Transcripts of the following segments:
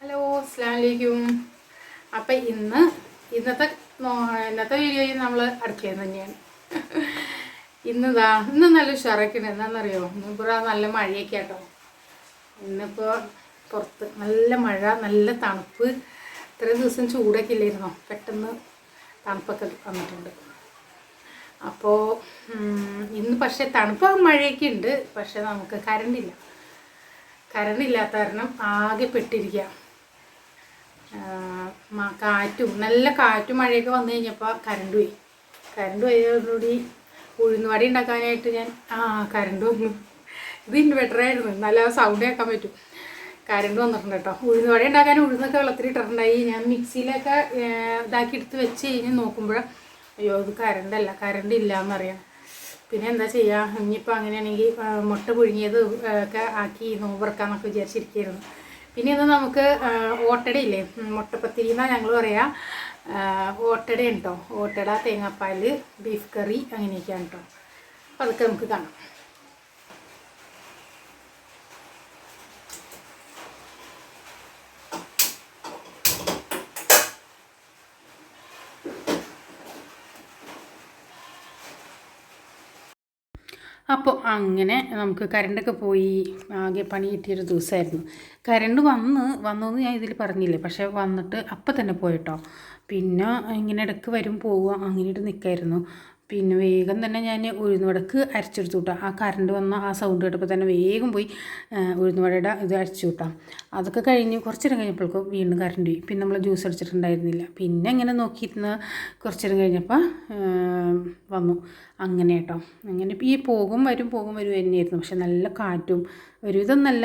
Hello അസ്സാം വലൈക്കും അപ്പം ഇന്ന് ഇന്നത്തെ ഇന്നത്തെ വീഡിയോയിൽ നമ്മൾ അടുക്കളയിൽ തന്നെയാണ്. ഇന്നിതാ ഇന്ന് നല്ല ഉഷാറൊക്കെയാണ് എന്താണെന്നറിയോ? ഇന്നിപ്പോൾ നല്ല മഴയൊക്കെ ആട്ടോ. ഇന്നിപ്പോൾ പുറത്ത് നല്ല മഴ നല്ല തണുപ്പ്. ഇത്രയും ദിവസം ചൂടൊക്കെ ഇല്ലായിരുന്നോ? പെട്ടെന്ന് തണുപ്പൊക്കെ വന്നിട്ടുണ്ട്. അപ്പോൾ ഇന്ന് പക്ഷേ തണുപ്പ് മഴയൊക്കെ ഉണ്ട്. പക്ഷേ നമുക്ക് കരണ്ടില്ല ഇല്ലാത്ത കാരണം ആകെ മ- കാറ്റും നല്ല കാറ്റും മഴയൊക്കെ വന്നു കഴിഞ്ഞപ്പോൾ കറണ്ട് പോയി. കറണ്ട് പോയതോടുകൂടി ഉഴുന്നുവട ഉണ്ടാക്കാനായിട്ട് ഞാൻ ആ കറണ്ട് വന്നു. ഇത് ഇൻവെർട്ടറായിരുന്നു നല്ല സൗണ്ട് കേൾക്കാൻ പറ്റും. കറണ്ട് വന്നിട്ടുണ്ട് കേട്ടോ. ഉഴുന്നുവട ഉണ്ടാക്കാൻ ഉഴുന്നൊക്കെ വെള്ളത്തിൽ ഇട്ടിട്ടുണ്ടായി ഞാൻ മിക്സിയിലൊക്കെ ഇതാക്കി എടുത്ത് വെച്ച് കഴിഞ്ഞ് നോക്കുമ്പോൾ അയ്യോ ഇത് കറണ്ടല്ല കറണ്ട് ഇല്ല എന്നറിയാം പിന്നെ എന്താ ചെയ്യുക ഇനിയിപ്പോൾ അങ്ങനെയാണെങ്കിൽ മുട്ട പുഴുങ്ങിയത് ഒക്കെ ആക്കി നോമ്പറക്കാന്നൊക്കെ വിചാരിച്ചിരിക്കുകയായിരുന്നു. പിന്നെ ഇന്ന് നമുക്ക് ഓട്ടടയില്ലേ? മുട്ടപ്പത്തിരി എന്നാണ് ഞങ്ങൾ പറയാം. ഓട്ടട ഉണ്ടോ ഓട്ടട തേങ്ങാപ്പാൽ ബീഫ് കറി അങ്ങനെയൊക്കെയാണ് കേട്ടോ അപ്പോൾ അതൊക്കെ നമുക്ക് കാണാം. അപ്പോൾ അങ്ങനെ നമുക്ക് കരണ്ടൊക്കെ പോയി ആകെ പണി കിട്ടിയൊരു ദിവസമായിരുന്നു കരണ്ട് വന്ന് വന്നതെന്ന് ഞാൻ ഇതിൽ പറഞ്ഞില്ലേ? പക്ഷേ വന്നിട്ട് അപ്പം തന്നെ പോയിട്ടോ. പിന്നെ ഇങ്ങനെ ഇടയ്ക്ക് വരും പോവുക അങ്ങനെയിട്ട് നിൽക്കായിരുന്നു പിന്നെ വേഗം തന്നെ ഞാൻ ഉഴുന്നുവടക്ക് അരച്ചെടുത്തു വിട്ടാം ആ കറണ്ട് വന്ന ആ സൗണ്ട് കേട്ടപ്പോൾ തന്നെ വേഗം പോയി ഉഴുന്നുവടയുടെ ഇത് അരച്ചു വിട്ടാം അതൊക്കെ കഴിഞ്ഞ് കുറച്ച് നേരം കഴിഞ്ഞപ്പോഴേക്കും വീണ്ടും കറണ്ട് പോയി. പിന്നെ നമ്മൾ ജ്യൂസ് അടിച്ചിട്ടുണ്ടായിരുന്നില്ല. പിന്നെ ഇങ്ങനെ നോക്കിയിരുന്ന് കുറച്ച് നേരം കഴിഞ്ഞപ്പോൾ വന്നു. അങ്ങനെ കേട്ടോ അങ്ങനെ ഈ പോകും വരും പോകും വരും തന്നെയായിരുന്നു. പക്ഷെ നല്ല കാറ്റും ഒരുവിധം നല്ല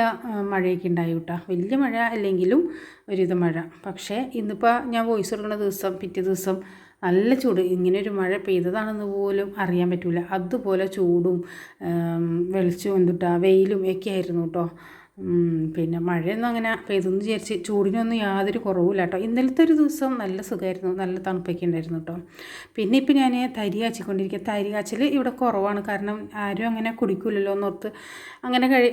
മഴയൊക്കെ ഉണ്ടായി കേട്ടോ വലിയ മഴ അല്ലെങ്കിലും ഒരുവിധം മഴ. പക്ഷേ ഇന്നിപ്പോൾ ഞാൻ വോയിസ് കൊടുക്കുന്ന ദിവസം പിറ്റേ ദിവസം നല്ല ചൂട്. ഇങ്ങനെ ഒരു മഴ പെയ്തതാണെന്ന് പോലും അറിയാൻ പറ്റില്ല അതുപോലെ ചൂടും വെളിച്ചവും എന്തുട്ടാ വെയിലും ഒക്കെ ആയിരുന്നു കേട്ടോ പിന്നെ മഴയൊന്നും അങ്ങനെ പെയ്തെന്ന് വിചാരിച്ച് ചൂടിനൊന്നും യാതൊരു കുറവില്ല കേട്ടോ. ഇന്നലത്തെ ഒരു ദിവസം നല്ല സുഖമായിരുന്നു. നല്ല തണുപ്പൊക്കെ ഉണ്ടായിരുന്നു കേട്ടോ. പിന്നെ ഇപ്പം ഞാൻ തരി കാച്ചിക്കൊണ്ടിരിക്കുക തരി കാച്ചൽ ഇവിടെ കുറവാണ്. കാരണം ആരും അങ്ങനെ കുടിക്കില്ലല്ലോ എന്നോർത്ത് അങ്ങനെ കഴി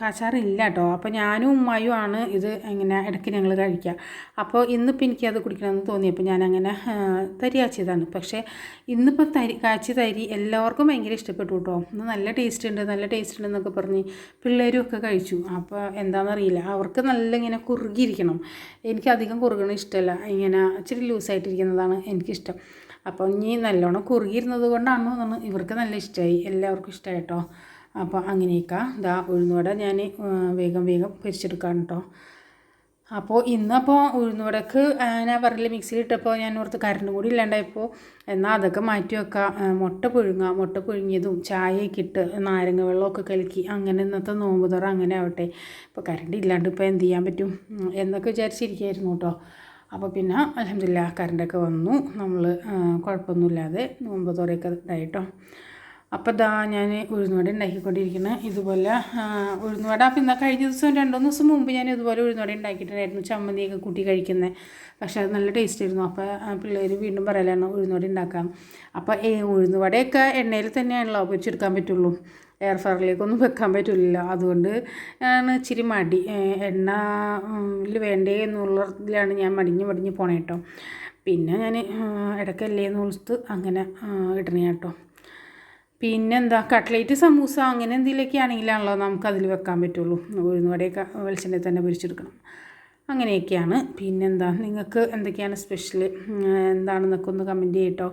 കാച്ചാറില്ല കേട്ടോ. അപ്പോൾ ഞാനും ഉമ്മായും ആണ് ഇത് ഇങ്ങനെ ഇടയ്ക്ക് ഞങ്ങൾ കഴിക്കുക. അപ്പോൾ ഇന്നിപ്പോൾ എനിക്കത് കുടിക്കണമെന്ന് തോന്നിയപ്പോൾ ഞാനങ്ങനെ തരി കാച്ചിയതാണ്. പക്ഷേ ഇന്നിപ്പോൾ തരി കാച്ചി തരി എല്ലാവർക്കും ഭയങ്കര ഇഷ്ടപ്പെട്ടു കേട്ടോ. നല്ല ടേസ്റ്റ് ഉണ്ട് നല്ല ടേസ്റ്റ് ഉണ്ടെന്നൊക്കെ പറഞ്ഞ് പിള്ളേരും ഒക്കെ കഴിച്ചു. അപ്പോൾ എന്താണെന്നറിയില്ല അവർക്ക് നല്ല ഇങ്ങനെ കുറുകിയിരിക്കണം. എനിക്ക് അധികം കുറുകണം ഇഷ്ടമല്ല ഇങ്ങനെ ഇച്ചിരി ലൂസായിട്ടിരിക്കുന്നതാണ് എനിക്കിഷ്ടം. അപ്പോൾ ഇനി നല്ലോണം കുറുകിയിരുന്നത് കൊണ്ടാണോ എന്നാണ് ഇവർക്ക് നല്ല ഇഷ്ടമായി എല്ലാവർക്കും ഇഷ്ടമായി കേട്ടോ അപ്പോൾ അങ്ങനെയൊക്കെ ഇതാ ഉഴുന്നുവട ഞാൻ വേഗം വേഗം പൊരിച്ചെടുക്കാൻ കേട്ടോ അപ്പോൾ ഇന്നപ്പോൾ ഉഴുന്നുവടക്ക് ഞാൻ പറഞ്ഞില്ല മിക്സിയിലിട്ടപ്പോൾ ഞാൻ ഓർത്ത് കറണ്ടും കൂടി ഇല്ലാണ്ടായപ്പോൾ എന്നാൽ അതൊക്കെ മാറ്റി വെക്കാം. മുട്ട പുഴുങ്ങുക മുട്ട പുഴുങ്ങിയതും ചായയൊക്കെ ഇട്ട് നാരങ്ങ വെള്ളമൊക്കെ കലക്കി. അങ്ങനെ ഇന്നത്തെ നോമ്പ് തുറ അങ്ങനെ ആവട്ടെ. ഇപ്പോൾ കറണ്ട് ഇല്ലാണ്ട് ഇപ്പോൾ എന്ത് ചെയ്യാൻ പറ്റും? എന്നൊക്കെ വിചാരിച്ചിരിക്കുകയായിരുന്നു കേട്ടോ. അപ്പോൾ പിന്നെ അലഹമില്ല കറണ്ടൊക്കെ വന്നു. നമ്മൾ കുഴപ്പമൊന്നുമില്ലാതെ നോമ്പ് തുറയൊക്കെ ഇതായിട്ടോ അപ്പോൾ ദാ ഞാൻ ഉഴുന്നുവട ഉണ്ടാക്കിക്കൊണ്ടിരിക്കുന്നത് ഇതുപോലെ ഉഴുന്നുവട. അപ്പം പിന്നെ കഴിഞ്ഞ ദിവസം രണ്ട് ദിവസം മുമ്പ് ഞാൻ ഇതുപോലെ ഉഴുന്നുവട ഉണ്ടാക്കിയിട്ടുണ്ടായിരുന്നു. ചമ്മന്തിയൊക്കെ കൂട്ടി കഴിക്കുന്നത് പക്ഷേ അത് നല്ല ടേസ്റ്റ് ആയിരുന്നു. അപ്പോൾ പിള്ളേർ വീണ്ടും പറയലാണ് ഉഴുന്നുവട ഉണ്ടാക്കാം. അപ്പോൾ ഉഴുന്നുവടയൊക്കെ എണ്ണയിൽ തന്നെയാണല്ലോ പൊരിച്ചെടുക്കാൻ പറ്റുള്ളൂ. എയർ ഫ്രയറിലേക്കൊന്നും വെക്കാൻ പറ്റില്ല അതുകൊണ്ട് ആണ് ഇച്ചിരി മടി. എണ്ണയിൽ എണ്ണ വേണ്ടേ എന്നുള്ളതിലാണ് ഞാൻ മടിഞ്ഞ് മടിഞ്ഞ് പോണേട്ടോ പിന്നെ ഞാൻ ഇടയ്ക്കല്ലേ എന്ന് വിളിച്ചിട്ട് അങ്ങനെ ഇടണേ കേട്ടോ പിന്നെന്താ കട്ട്ലേറ്റ് സമൂസ അങ്ങനെ എന്തെങ്കിലുമൊക്കെ ആണെങ്കിലാണല്ലോ നമുക്ക് അതിൽ വെക്കാൻ പറ്റുള്ളൂ. ഉഴുന്നുവടയൊക്കെ വെളിച്ചെണ്ണയിൽ തന്നെ പൊരിച്ചെടുക്കണം. അങ്ങനെയൊക്കെയാണ്. പിന്നെന്താ നിങ്ങൾക്ക് എന്തൊക്കെയാണ് സ്പെഷ്യൽ എന്താണെന്നൊക്കെ ഒന്ന് കമന്റ് ചെയ്യട്ടോ.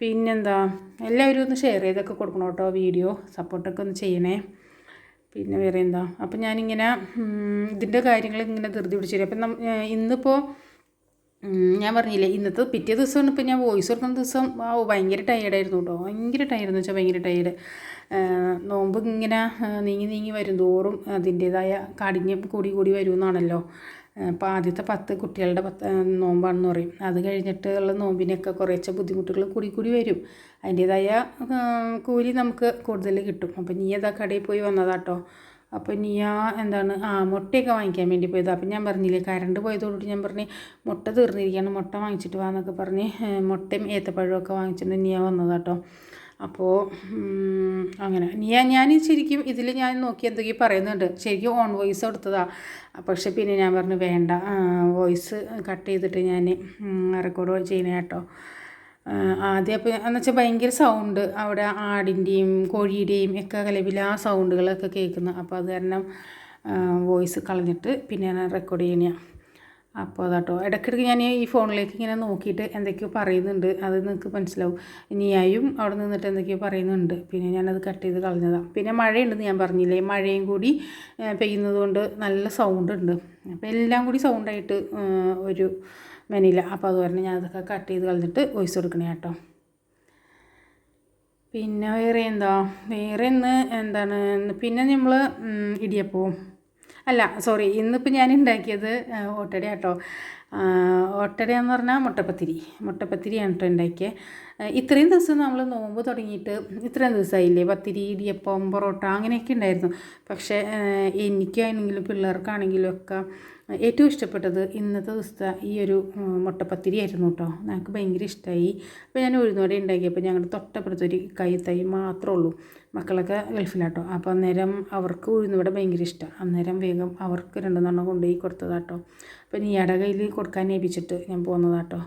പിന്നെന്താ എല്ലാവരും ഒന്ന് ഷെയർ ചെയ്തൊക്കെ കൊടുക്കണം കേട്ടോ വീഡിയോ. സപ്പോർട്ടൊക്കെ ഒന്ന് ചെയ്യണേ. പിന്നെ വേറെ എന്താ അപ്പം ഞാനിങ്ങനെ ഇതിന്റെ കാര്യങ്ങൾ ഇങ്ങനെ ധൃതി തരും അപ്പം ഇന്നിപ്പോൾ ഞാൻ പറഞ്ഞില്ലേ ഇന്നത്തെ പിറ്റേ ദിവസമാണ് ഇപ്പോൾ ഞാൻ വോയിസ് കൊടുക്കുന്ന ദിവസം ആ ഭയങ്കര ടയേർഡായിരുന്നു കേട്ടോ. ഭയങ്കര എന്ന് വെച്ചാൽ ഭയങ്കര ടയേർഡ് നോമ്പ് ഇങ്ങനെ നീങ്ങി നീങ്ങി വരും തോറും അതിന്റേതായ കാഠിന്യം കൂടി കൂടി വരുമെന്നാണല്ലോ. അപ്പോൾ ആദ്യത്തെ പത്ത് കുട്ടികളുടെ പത്ത് നോമ്പാണെന്ന് പറയും. അത് കഴിഞ്ഞിട്ട് ഉള്ള നോമ്പിനൊക്കെ കുറേച്ച ബുദ്ധിമുട്ടുകൾ കൂടി കൂടി വരും. അതിന്റേതായ കൂലി നമുക്ക് കൂടുതൽ കിട്ടും. അപ്പം നീ അതാ കടയിൽ പോയി വന്നതാട്ടോ അപ്പോൾ ആ എന്താണ് ആ മുട്ടയൊക്കെ വാങ്ങിക്കാൻ വേണ്ടി പോയത്. അപ്പം ഞാൻ പറഞ്ഞില്ലേ കറണ്ട് പോയതോടുകൂടി ഞാൻ പറഞ്ഞ് മുട്ട തീർന്നിരിക്കുകയാണ് മുട്ട വാങ്ങിച്ചിട്ട് വാന്നൊക്കെ പറഞ്ഞ് മുട്ടയും ഏത്തപ്പഴവും ഒക്കെ വാങ്ങിച്ചിട്ട് വന്നത് കേട്ടോ. അപ്പോൾ അങ്ങനെ. ഞാൻ ഞാൻ ശരിക്കും ഇതിൽ ഞാൻ നോക്കി എന്തൊക്കെയോ പറയുന്നുണ്ട്. ശരിക്കും ഓൺ വോയിസ് കൊടുത്തതാണ് പക്ഷെ പിന്നെ ഞാൻ പറഞ്ഞു വേണ്ട വോയിസ് കട്ട് ചെയ്തിട്ട് ഞാൻ റെക്കോർഡ് ചെയ്യണേ കേട്ടോ. ആദ്യം അപ്പോൾ എന്ന് വെച്ചാൽ ഭയങ്കര സൗണ്ട് അവിടെ ആടിന്റെയും കോഴിയുടെയും ഒക്കെ ആ സൗണ്ടുകളൊക്കെ കേൾക്കുന്നു. അപ്പോൾ അത് കാരണം വോയിസ് കളഞ്ഞിട്ട് പിന്നെ ഞാൻ റെക്കോർഡ് ചെയ്യണ അപ്പോൾ അതാട്ടോ. ഇടയ്ക്കിടയ്ക്ക് ഞാൻ ഈ ഫോണിലേക്ക് ഇങ്ങനെ നോക്കിയിട്ട് എന്തൊക്കെയോ പറയുന്നുണ്ട്. അത് നിങ്ങൾക്ക് മനസ്സിലാവും. നീയായും അവിടെ നിന്നിട്ട് എന്തൊക്കെയോ പറയുന്നുണ്ട്. പിന്നെ ഞാനത് കട്ട് ചെയ്ത് കളഞ്ഞതാണ് പിന്നെ മഴയുണ്ടെന്ന് ഞാൻ പറഞ്ഞില്ലേ? മഴയും കൂടി പെയ്യുന്നത് കൊണ്ട് നല്ല സൗണ്ട് ഉണ്ട്. അപ്പോൾ എല്ലാം കൂടി സൗണ്ടായിട്ട് ഒരു മെനില അപ്പോൾ അത് പറഞ്ഞ് ഞാൻ അതൊക്കെ കട്ട് ചെയ്ത് കളഞ്ഞിട്ട് വോയിസ് കൊടുക്കണേ കേട്ടോ. പിന്നെ വേറെ എന്താ? വേറെ ഇന്ന് എന്താണ്? പിന്നെ നമ്മൾ ഇടിയപ്പവും. അല്ല സോറി ഇന്നിപ്പോൾ ഞാൻ ഉണ്ടാക്കിയത് ഓട്ടട കേട്ടോ. ഓട്ടട എന്ന് പറഞ്ഞാൽ മുട്ടപ്പത്തിരി. മുട്ടപ്പത്തിരിയാണ് കേട്ടോ ഉണ്ടാക്കിയത് ഇത്രയും ദിവസം നമ്മൾ നോമ്പ് തുടങ്ങിയിട്ട് ഇത്രയും ദിവസമായില്ലേ പത്തിരി ഇടിയപ്പം പൊറോട്ട അങ്ങനെയൊക്കെ ഉണ്ടായിരുന്നു പക്ഷേ എനിക്കാണെങ്കിലും പിള്ളേർക്കാണെങ്കിലും ഒക്കെ ഏറ്റവും ഇഷ്ടപ്പെട്ടത് ഇന്നത്തെ ദിവസത്തെ ഈ ഒരു മുട്ടപ്പത്തിരി ആയിരുന്നു കേട്ടോ. ഞങ്ങൾക്ക് ഭയങ്കര ഇഷ്ടമായി അപ്പോൾ ഞാൻ ഉഴുന്നോടെ ഉണ്ടാക്കിയപ്പോൾ ഞങ്ങളുടെ തൊട്ടപ്പുറത്തൊരു കൈ തൈ മാത്രമേ ഉള്ളൂ. മക്കളൊക്കെ ഗൾഫിലാട്ടോ അപ്പോൾ അന്നേരം അവർക്ക് ഉഴുന്നോടെ ഭയങ്കര ഇഷ്ടമാണ് അന്നേരം വേഗം അവർക്ക് രണ്ടെണ്ണം കൊണ്ടുപോയി കൊടുത്തതാട്ടോ അപ്പോൾ നീയുടെ കയ്യിൽ കൊടുക്കാൻ ഏൽപ്പിച്ചിട്ട് ഞാൻ പോകുന്നതാട്ടോ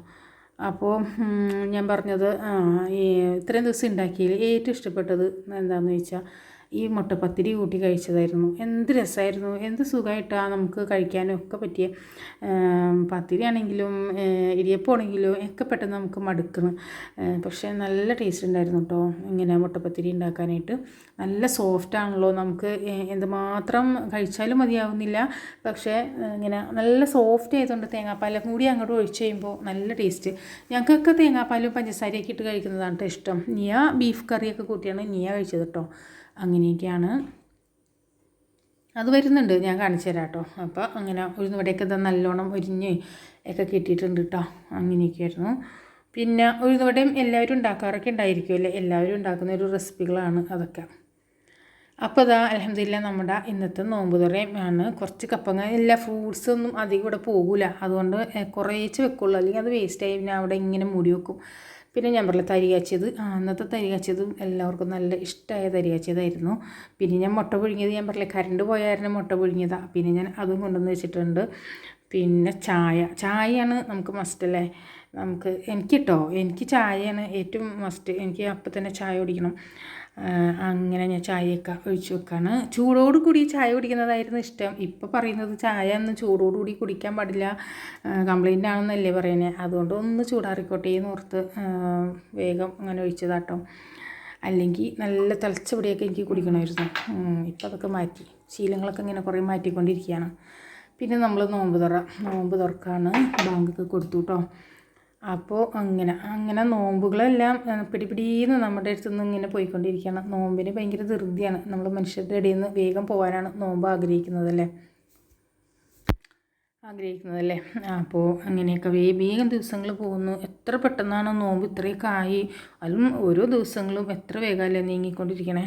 അപ്പോൾ ഞാൻ പറഞ്ഞത് ഇത്രയും ദിവസം ഉണ്ടാക്കിയതിൽ ഏറ്റവും ഇഷ്ടപ്പെട്ടത് എന്താണെന്ന് ചോദിച്ചാൽ ഈ മുട്ടപ്പത്തിരി കൂട്ടി കഴിച്ചതായിരുന്നു. എന്ത് രസമായിരുന്നു. എന്ത് സുഖമായിട്ടാണ് നമുക്ക് കഴിക്കാനും ഒക്കെ പറ്റിയ പത്തിരി ആണെങ്കിലും ഇടിയപ്പമാണെങ്കിലും ഒക്കെ പെട്ടെന്ന് നമുക്ക് മടുക്കണം പക്ഷേ നല്ല ടേസ്റ്റ് ഉണ്ടായിരുന്നു കേട്ടോ ഇങ്ങനെ മുട്ടപ്പത്തിരി ഉണ്ടാക്കാനായിട്ട്. നല്ല സോഫ്റ്റ് ആണല്ലോ നമുക്ക് എന്തുമാത്രം കഴിച്ചാലും മതിയാവുന്നില്ല. പക്ഷേ ഇങ്ങനെ നല്ല സോഫ്റ്റ് ആയതുകൊണ്ട് തേങ്ങാപ്പാലും കൂടി അങ്ങോട്ട് ഒഴിച്ച് കഴിയുമ്പോൾ നല്ല ടേസ്റ്റ് ഞങ്ങൾക്കൊക്കെ തേങ്ങാപ്പാലും പഞ്ചസാരയൊക്കെ ഇട്ട് കഴിക്കുന്നതാണ് കേട്ടോ ഇഷ്ടം. നിയ ബീഫ് കറിയൊക്കെ കൂട്ടിയാണ് നിയ കഴിച്ചത് കേട്ടോ അങ്ങനെയൊക്കെയാണ്. അത് വരുന്നുണ്ട്. ഞാൻ കാണിച്ചു തരാം കേട്ടോ അപ്പോൾ അങ്ങനെ ഉഴുന്നുവടയൊക്കെ നല്ലോണം ഒരിഞ്ഞ് ഒക്കെ കിട്ടിയിട്ടുണ്ട് കേട്ടോ അങ്ങനെയൊക്കെയായിരുന്നു. പിന്നെ ഉഴുന്നുവടയും എല്ലാവരും ഉണ്ടാക്കാറൊക്കെ ഉണ്ടായിരിക്കുമല്ലേ എല്ലാവരും ഉണ്ടാക്കുന്ന ഒരു റെസിപ്പികളാണ് അതൊക്കെ. അപ്പോൾ അതാ അലഹമില്ല നമ്മുടെ ഇന്നത്തെ നോമ്പ് തുറയാണ്. കുറച്ച് കപ്പങ്ങ എല്ലാ ഫ്രൂട്ട്സൊന്നും അധികം ഇവിടെ പോകില്ല അതുകൊണ്ട് കുറേച്ച് വെക്കുള്ളൂ. അല്ലെങ്കിൽ അത് വേസ്റ്റായി പിന്നെ അവിടെ ഇങ്ങനെ മൂടി വെക്കും. പിന്നെ ഞാൻ പറഞ്ഞില്ല തരി കാച്ചിയത് അന്നത്തെ തരി കാച്ചിയതും എല്ലാവർക്കും നല്ല ഇഷ്ടമായ തരി കാച്ചിയതായിരുന്നു പിന്നെ ഞാൻ മുട്ട പുഴുങ്ങിയത് ഞാൻ പറഞ്ഞില്ല കരണ്ട് പോയായിരുന്നു മുട്ട പുഴുങ്ങിയതാണ് പിന്നെ ഞാൻ അതും കൊണ്ടുവന്ന് വെച്ചിട്ടുണ്ട്. പിന്നെ ചായ ചായയാണ് നമുക്ക് മസ്റ്റ് അല്ലേ? നമുക്ക് എനിക്ക് കേട്ടോ എനിക്ക് ചായയാണ് ഏറ്റവും മസ്റ്റ് എനിക്ക് അപ്പം തന്നെ ചായ കുടിക്കണം. അങ്ങനെ ഞാൻ ചായയൊക്കെ ഒഴിച്ചു വെക്കാണ്. ചൂടോട് കൂടി ചായ കുടിക്കുന്നതായിരുന്നു ഇഷ്ടം. ഇപ്പോൾ പറയുന്നത് ചായ ഒന്ന് ചൂടോട് കൂടി കുടിക്കാൻ പാടില്ല. കംപ്ലൈന്റ് ആണെന്നല്ലേ പറയുന്നത് അതുകൊണ്ട് ഒന്ന് ചൂടാറിക്കോട്ടെ എന്ന് ഓർത്ത് വേഗം അങ്ങനെ ഒഴിച്ചതാട്ടോ. അല്ലെങ്കിൽ നല്ല തിളച്ച പൊടിയൊക്കെ എനിക്ക് കുടിക്കണമായിരുന്നു. ഇപ്പോൾ അതൊക്കെ മാറ്റി. ശീലങ്ങളൊക്കെ ഇങ്ങനെ കുറേ മാറ്റിക്കൊണ്ടിരിക്കുകയാണ്. പിന്നെ നമ്മൾ നോമ്പ് തുറ നോമ്പ് തുറക്കാണ് ബാങ്കൊക്കെ കൊടുത്തു കേട്ടോ അപ്പോൾ അങ്ങനെ അങ്ങനെ നോമ്പുകളെല്ലാം പിടി പിടീന്ന് നമ്മുടെ അടുത്ത് നിന്ന് ഇങ്ങനെ പോയിക്കൊണ്ടിരിക്കുകയാണ് നോമ്പിന് ഭയങ്കര ധൃതിയാണ്. നമ്മൾ മനുഷ്യരുടെ ഇടയിൽ നിന്ന് വേഗം പോകാനാണ് നോമ്പ് ആഗ്രഹിക്കുന്നതല്ലേ? ആഗ്രഹിക്കുന്നതല്ലേ? അപ്പോൾ അങ്ങനെയൊക്കെ വേഗം ദിവസങ്ങൾ പോകുന്നു. എത്ര പെട്ടെന്നാണ് നോമ്പ് ഇത്രയൊക്കെ ആയി? അതും ഓരോ ദിവസങ്ങളും എത്ര വേഗമല്ലേ നീങ്ങിക്കൊണ്ടിരിക്കണേ?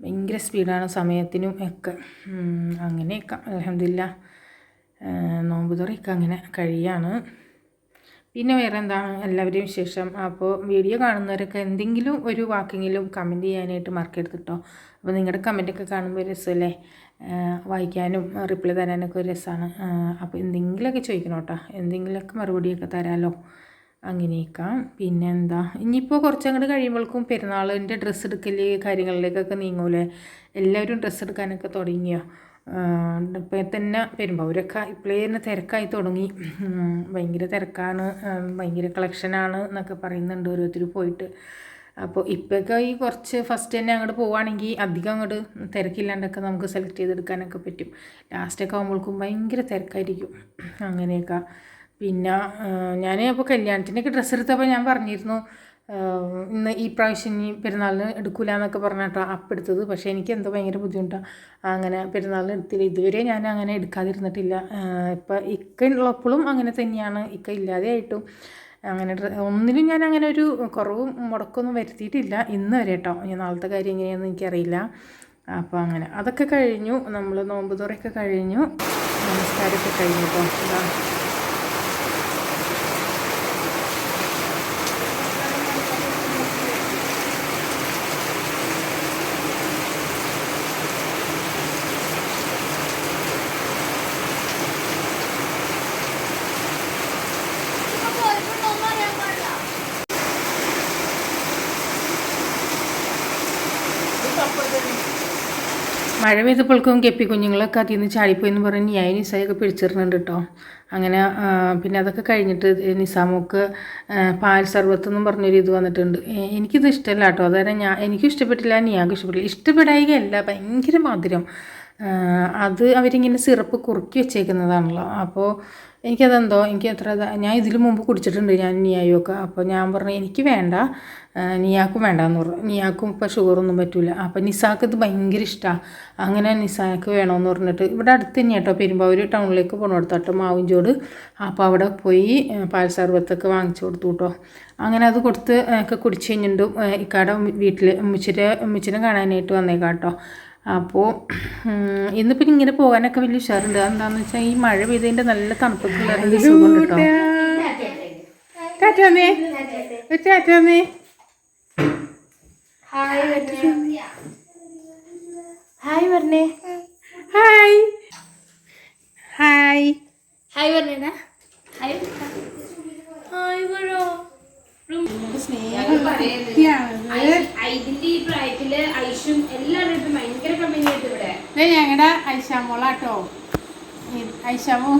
ഭയങ്കര സ്പീഡാണ് സമയത്തിനും ഒക്കെ. അങ്ങനെയൊക്കെ. അലഹമില്ല നോമ്പ് തുറയൊക്കെ അങ്ങനെ കഴിയാണ്. പിന്നെ വേറെ എന്താണ് എല്ലാവരെയും വിശേഷം? അപ്പോൾ വീഡിയോ കാണുന്നവരൊക്കെ എന്തെങ്കിലും ഒരു വാക്കെങ്കിലും കമന്റ് ചെയ്യാനായിട്ട് മറക്കരുത് കേട്ടോ അപ്പോൾ നിങ്ങളുടെ കമന്റൊക്കെ കാണുമ്പോൾ രസമല്ലേ വായിക്കാനും റിപ്ലൈ തരാനൊക്കെ ഒരു രസമാണ് അപ്പോൾ എന്തെങ്കിലുമൊക്കെ ചോദിക്കണം കേട്ടോ എന്തെങ്കിലുമൊക്കെ മറുപടിയൊക്കെ തരാമല്ലോ അങ്ങനെയൊക്കെ പിന്നെ എന്താ ഇനിയിപ്പോൾ കുറച്ചങ്ങോട്ട് കഴിയുമ്പോഴേക്കും പെരുന്നാളിന്റെ ഡ്രസ്സ് എടുക്കൽ കാര്യങ്ങളിലേക്കൊക്കെ നീങ്ങൂലേ? എല്ലാവരും ഡ്രസ്സ് എടുക്കാനൊക്കെ തുടങ്ങിയോ? ഇപ്പം തന്നെ പെരുമ്പാവൂരൊക്കെ ഇപ്പോഴേ തന്നെ തിരക്കായി തുടങ്ങി. ഭയങ്കര തിരക്കാണ്. ഭയങ്കര കളക്ഷനാണ് എന്നൊക്കെ പറയുന്നുണ്ട് ഓരോരുത്തർ പോയിട്ട്. അപ്പോൾ ഇപ്പോഴൊക്കെ ഈ കുറച്ച് ഫസ്റ്റ് തന്നെ അങ്ങോട്ട് പോവുകയാണെങ്കിൽ അധികം അങ്ങോട്ട് തിരക്കില്ലാണ്ടൊക്കെ നമുക്ക് സെലക്ട് ചെയ്തെടുക്കാനൊക്കെ പറ്റും. ലാസ്റ്റൊക്കെ ആകുമ്പോഴേക്കും ഭയങ്കര തിരക്കായിരിക്കും. അങ്ങനെയൊക്കെ. പിന്നെ ഞാൻ അപ്പോൾ കല്യാണത്തിനൊക്കെ ഡ്രസ്സ് എടുത്തപ്പോൾ ഞാൻ പറഞ്ഞിരുന്നു. ഇന്ന് ഈ പ്രാവശ്യം ഇനി പെരുന്നാളിന് എടുക്കില്ല എന്നൊക്കെ പറഞ്ഞിട്ടാണ് അപ്പം എടുത്തത്. പക്ഷേ എനിക്ക് എന്തോ ഭയങ്കര ബുദ്ധിമുട്ടാണ് അങ്ങനെ പെരുന്നാളിന് എടുത്തില്ല. ഇതുവരെ ഞാൻ അങ്ങനെ എടുക്കാതിരുന്നിട്ടില്ല. ഇപ്പം ഇക്ക ഉള്ളപ്പോഴും അങ്ങനെ തന്നെയാണ്. ഇക്ക ഇല്ലാതെ ആയിട്ടും അങ്ങനെ ഒന്നിലും ഞാൻ അങ്ങനെ ഒരു കുറവും മുടക്കൊന്നും വരുത്തിയിട്ടില്ല. ഇന്ന് വരെ കേട്ടോ ഇനി നാളത്തെ കാര്യം എങ്ങനെയാണെന്ന് എനിക്കറിയില്ല. അപ്പോൾ അങ്ങനെ. അതൊക്കെ കഴിഞ്ഞു. നമ്മൾ നോമ്പ് തുറയൊക്കെ കഴിഞ്ഞു. നമസ്കാരമൊക്കെ കഴിഞ്ഞു കേട്ടോ മഴ പെയ്തപ്പോഴേക്കും കെപ്പി കുഞ്ഞുങ്ങളൊക്കെ അതിൽ നിന്ന് ചാടിപ്പോയി എന്ന് പറഞ്ഞ് ഞാൻ നിസായൊക്കെ പിടിച്ചിരുന്നുണ്ട് കേട്ടോ. അങ്ങനെ പിന്നെ അതൊക്കെ കഴിഞ്ഞിട്ട് നിസാമോക്ക് പാൽ സർബത്ത് എന്നും പറഞ്ഞൊരു ഇത് വന്നിട്ടുണ്ട്. എനിക്കിത് ഇഷ്ടമല്ല കേട്ടോ. അതായത് ഞാൻ എനിക്കും ഇഷ്ടപ്പെട്ടില്ല നിയാക്കും ഇഷ്ടപ്പെട്ടില്ല. ഇഷ്ടപ്പെടായികയല്ല ഭയങ്കര മധുരം. അത് അവരിങ്ങനെ സിറപ്പ് കുറുക്കി വെച്ചേക്കുന്നതാണല്ലോ. അപ്പോൾ എനിക്കതെന്തോ എനിക്ക് എത്ര ഞാൻ ഇതിലും മുമ്പ് കുടിച്ചിട്ടുണ്ട് ഞാൻ നിയായും ഒക്കെ അപ്പോൾ ഞാൻ പറഞ്ഞു എനിക്ക് വേണ്ട. നിയാക്കും വേണ്ടാന്ന് പറഞ്ഞു നിയാക്കും ഇപ്പോൾ ഷുഗറൊന്നും പറ്റില്ല അപ്പം നിസാക്ക് ഇത് ഭയങ്കര ഇഷ്ടമാണ് അങ്ങനെ നിസാക്ക് വേണമെന്ന് പറഞ്ഞിട്ട് ഇവിടെ അടുത്ത് തന്നെ കേട്ടോ പെരുമ്പാവൂർ ടൗണിലേക്ക് പോകണോടത്തോട്ട് മാവിൻചോട് അപ്പോൾ അവിടെ പോയി ആ, പാൽ സർബത്തൊക്കെ വാങ്ങിച്ചു കൊടുത്തു കേട്ടോ അങ്ങനെ അത് കൊടുത്ത് ഒക്കെ കുടിച്ച് കഴിഞ്ഞിട്ട് ഇക്കാടെ വീട്ടിൽ ഉമ്മച്ചിരെ ഉമ്മച്ചിനെ കാണാനായിട്ട് വന്നേക്കാം കേട്ടോ അപ്പോൾ ഇന്നിപ്പോൾ ഇങ്ങനെ പോകാനൊക്കെ വലിയ ഉഷാറുണ്ട് എന്താണെന്ന് വെച്ചാൽ ഈ മഴ പെയ്തതിന്റെ നല്ല തണുപ്പൊക്കെ സുഖം കേട്ടോ ടാറ്റാന്നേ ഒരു ടാറ്റാന്നേ ഹായ് പറഞ്ഞേ ഹായ് ഹായ്. ഹായ്. പറഞ്ഞേടാ ഹായ്. ഹായ് പറോ ഞങ്ങളുടെ ഐഷാമോളാട്ടോ ഐഷാമോ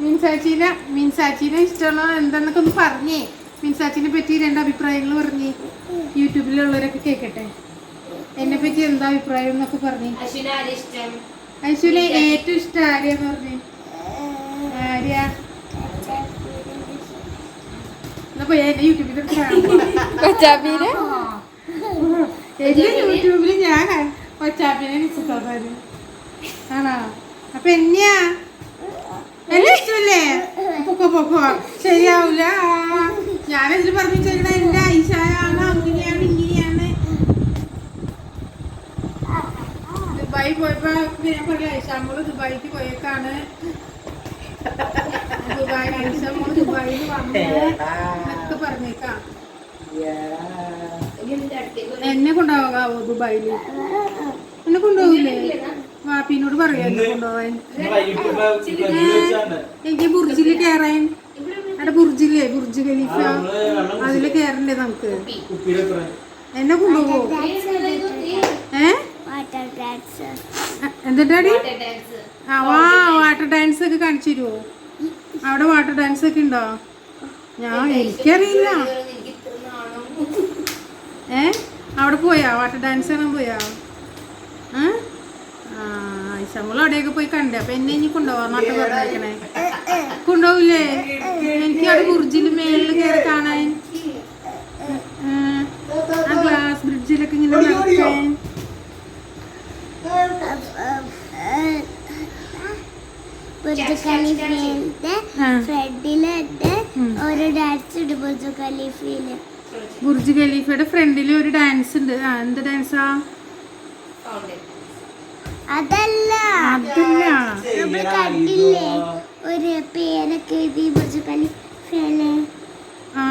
മിൻസാച്ചീനെ മിൻസാച്ചീനെ ഇഷ്ടമുള്ള എന്താന്നൊക്കെ ഒന്ന് പറഞ്ഞേ. മിൻസാച്ചിനെ പറ്റി രണ്ട് അഭിപ്രായങ്ങൾ പറഞ്ഞ് യൂട്യൂബിലുള്ളവരൊക്കെ കേൾക്കട്ടെ എന്നെ പറ്റി എന്താ അഭിപ്രായം എന്നൊക്കെ പറഞ്ഞു. അശ്വിന് ഏറ്റവും ഇഷ്ടം ആര്യാന്ന് പറഞ്ഞു. ആര്യ? എന്നപ്പോ എന്റെ യൂട്യൂബിൽ എന്റെ യൂട്യൂബിൽ ഞാൻ കൊച്ചാപ്പിനെ? നിശ്ചിതം ആണോ? അപ്പൊ എന്നെയാ? എന്നെ ഇഷ്ടമല്ലേ? പൊക്കോ പൊക്കോ ശരിയാവൂല. ഞാനതിൽ പറഞ്ഞു ചേട്ടാ എന്റെ ഐശായാണ് അങ്ങനെയാണ് ഇങ്ങനെയാണ്. ദുബായി പോയപ്പോ ഞാൻ പറയാം ഐഷാമോൾ ദുബായിക്ക് പോയേക്കാണ്. ദുബായ് ഐഷാമോൾ ദുബായിൽ വന്നു എന്നൊക്കെ പറഞ്ഞേക്കാം. എന്നെ കൊണ്ടുപോകാവോ ദുബായിൽ? എന്നെ കൊണ്ടുപോകില്ലേ വാപ്പിനോട് പറയാ എന്നെ കൊണ്ടുപോകാൻ എനിക്ക് ബുർജിൽ കയറാൻ അവിടെ ബുർജില്ലേ ബുർജ് ഖലീഫ. അതിൽ കേറണ്ടേ നമുക്ക്? എന്നെ കൊണ്ടുപോകോ ഏ? എന്തിട്ടാടി ആ വാ വാട്ടർ ഡാൻസ് ഒക്കെ കാണിച്ചു തരുമോ അവിടെ വാട്ടർ ഡാൻസ് ഒക്കെ ഉണ്ടോ? ഞാൻ എനിക്കറിയില്ല. എനിക്ക് ഇത്ര നാണം ഏ? അവിടെ പോയാ? വാട്ടർ ഡാൻസ് കാണാൻ പോയാ? ഏ? ഐശമ്മൾ അവിടെയൊക്കെ പോയി കണ്ടേ. അപ്പൊ എന്നെ ഇനി കൊണ്ടുപോവാ നാട്ടിൽ പറഞ്ഞേക്കണേ കൊണ്ടുപോവില്ലേ എനിക്ക് അവിടെ കുറിച്ചിന് മേളിൽ കയറി കാണാൻ. ആ ഗ്ലാസ് ബ്രിഡ്ജിലൊക്കെ ഇങ്ങനെ നടക്കാൻ ഒരു ഡാൻസ് ഉണ്ട് ബുർജ് ഖലീഫയിൽ ബുർജ് ഖലീഫയുടെ ഫ്രണ്ടിൽ ഒരു ഡാൻസ് ഉണ്ട്. ആ എന്ത് ഡാൻസാ അതല്ല. അതല്ല. നമ്മൾ കണ്ടില്ലേ? ഒരു പേരൊക്കെ എഴുതി ആ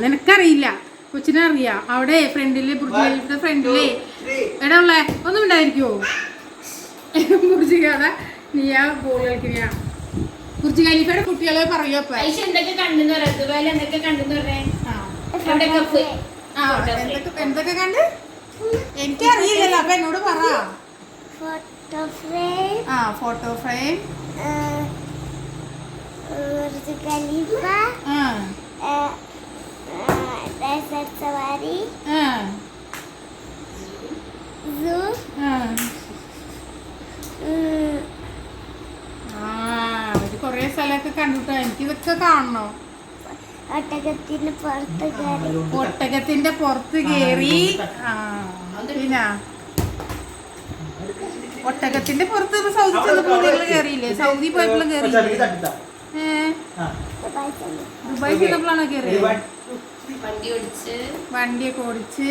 നിനക്കറിയില്ല. കൊച്ചിനെ അറിയാം അവിടെ ഫ്രണ്ടിൽ ബുർജിയുടെ ഫ്രണ്ടിലേ. എടാ ഉള്ളേ ഒന്നും ഉണ്ടായിരിക്കോ ബുർജ് കഥ നീയാ ബോൾ കളിക്കുന്ന ബുർജ് ഖലീഫയുടെ കുട്ടികളെ പറയൂ അപ്പൊ. എന്തൊക്കെ കണ്ടെന്ന് പറയാം ദുബായിൽ എന്തൊക്കെ കണ്ടെന്ന് ആ. ആ, കണ്ട്? എനിക്കറിയില്ലല്ലോ. അപ്പൊ എന്നോട് പറ. ആ ഫോട്ടോ ഫ്രെയിം. ആ. ഡെസർട്ട് സവാരി. ആ. സൂ. ആ. ആ അവർ കൊറേ സ്ഥലമൊക്കെ കണ്ടിട്ടോ. എനിക്കിതൊക്കെ കാണണോ? ഒട്ടകത്തിന്റെ പുറത്ത് കയറി. ഒട്ടകത്തിന്റെ പുറത്ത് കേറി ആ പിന്നെ? ഒട്ടകത്തിന്റെ പുറത്ത് സൗദി ചെന്നപ്പോൾ കയറിയില്ലേ സൗദി പോയപ്പോഴും കയറിയില്ലേ ഏ? ദുബായ് ചെന്നു. ദുബായ് ചെന്നപ്പോഴാണോ കയറിയത് വണ്ടി ഓടിച്ച്. വണ്ടിയൊക്കെ ഓടിച്ച്.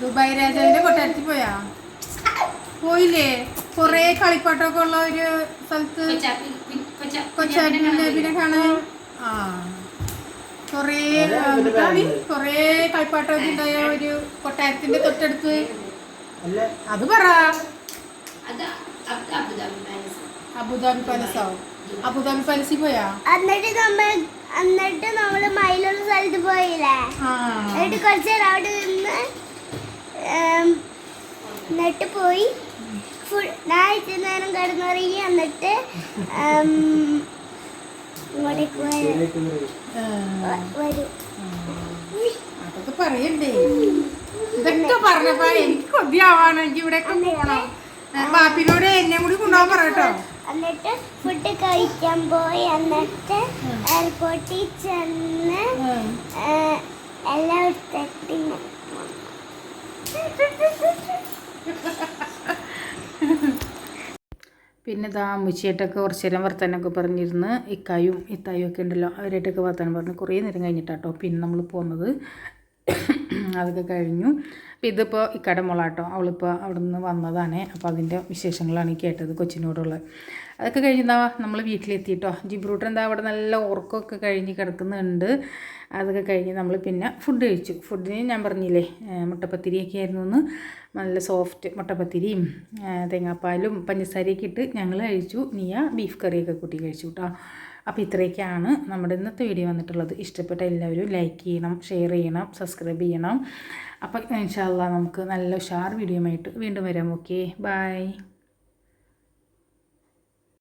ദുബായ് രാജാവിന്റെ കൊട്ടാരത്തിൽ പോയാ? പോയില്ലേ? കൊറേ കളിപ്പാട്ടമൊക്കെ ഉള്ള ഒരു സ്ഥലത്ത് കൊച്ചാപ്പി കൊച്ചാ കൊച്ചാട്ടിന്റെ പിന്നെ കാണാൻ ആ. കൊറേ എന്താണ് കൊറേ കളിപ്പാട്ടമൊക്കെ ഉണ്ടായ ഒരു കൊട്ടാരത്തിന്റെ തൊട്ടടുത്ത്. അത് പറ. Abu Dhabi palace Abu Dhabi palazzo Abu Dhabi പാലസിൽ പോയാ? എന്നിട്ട് നമ്മൾ എന്നിട്ട് നമ്മൾ മയിലുള്ള സ്ഥലത്ത് പോയില്ലേ? എന്നിട്ട് കുറച്ച് നേരം അവിടെ നിന്ന് എന്നിട്ട് പോയി. ഫുൾ ഞാൻ ഇച്ചിരി നേരം കിടന്നുറങ്ങി എന്നിട്ട് ഉം, ഇങ്ങോട്ടേക്ക് വരും ഏ, വരും അതൊക്കെ പറയണ്ടേ. ഇതൊക്കെ പറഞ്ഞപ്പോ എനിക്ക് കൊതിയാവാണ് എനിക്ക് ഇവിടെ പോണം ബാപ്പിനോട് എന്നെ കൂടി കൊണ്ടുപോകാൻ പറയട്ടോ എന്നിട്ട് ഫുഡ് കഴിക്കാൻ പോയി. എന്നിട്ട് എയർപോർട്ടിൽ ചെന്ന് എല്ലാം എടുത്തിട്ട് പിന്നെ ഇതാ അമ്മച്ചിയായിട്ടൊക്കെ കുറച്ച് നേരം വർത്തമാനമൊക്കെ പറഞ്ഞിരുന്ന്. ഇക്കായും ഇത്തായും ഒക്കെ ഉണ്ടല്ലോ. അവരായിട്ടൊക്കെ വർത്തമാനം പറഞ്ഞ് കുറേ നേരം കഴിഞ്ഞിട്ടാട്ടോ പിന്നെ നമ്മൾ പോകുന്നത് അതൊക്കെ കഴിഞ്ഞു. അപ്പോൾ ഇതിപ്പോൾ ഇക്കയുടെ മുളാട്ടോ അവളിപ്പോൾ അവിടെ നിന്ന് വന്നതാണ്. അപ്പോൾ അതിന്റെ വിശേഷങ്ങളാണ് കേട്ടത് കൊച്ചിനോടുള്ളത്. അതൊക്കെ കഴിഞ്ഞതാ നമ്മൾ വീട്ടിലെത്തിയിട്ടോ ജിബ്രൂട്ടർ എന്താ അവിടെ നല്ല ഉറക്കമൊക്കെ കഴിഞ്ഞ് കിടക്കുന്നുണ്ട്. അതൊക്കെ കഴിഞ്ഞ് നമ്മൾ പിന്നെ ഫുഡ് കഴിച്ചു. ഫുഡിന് ഞാൻ പറഞ്ഞില്ലേ മുട്ടപ്പത്തിരിയൊക്കെ ആയിരുന്നു എന്ന് നല്ല സോഫ്റ്റ് മുട്ടപ്പത്തിരിയും തേങ്ങാപ്പാലും പഞ്ചസാരയൊക്കെ ഇട്ട് ഞങ്ങൾ കഴിച്ചു. നീയ ബീഫ് കറിയൊക്കെ കൂട്ടി കഴിച്ചു കേട്ടോ അപ്പോൾ ഇത്രയൊക്കെയാണ് നമ്മുടെ ഇന്നത്തെ വീഡിയോ വന്നിട്ടുള്ളത്. ഇഷ്ടപ്പെട്ട എല്ലാവരും ലൈക്ക് ചെയ്യണം ഷെയർ ചെയ്യണം സബ്സ്ക്രൈബ് ചെയ്യണം. അപ്പോൾ ഇൻഷാല്ല നമുക്ക് നല്ല ഉഷാർ വീഡിയോ ആയിട്ട് വീണ്ടും വരാം. Okay bye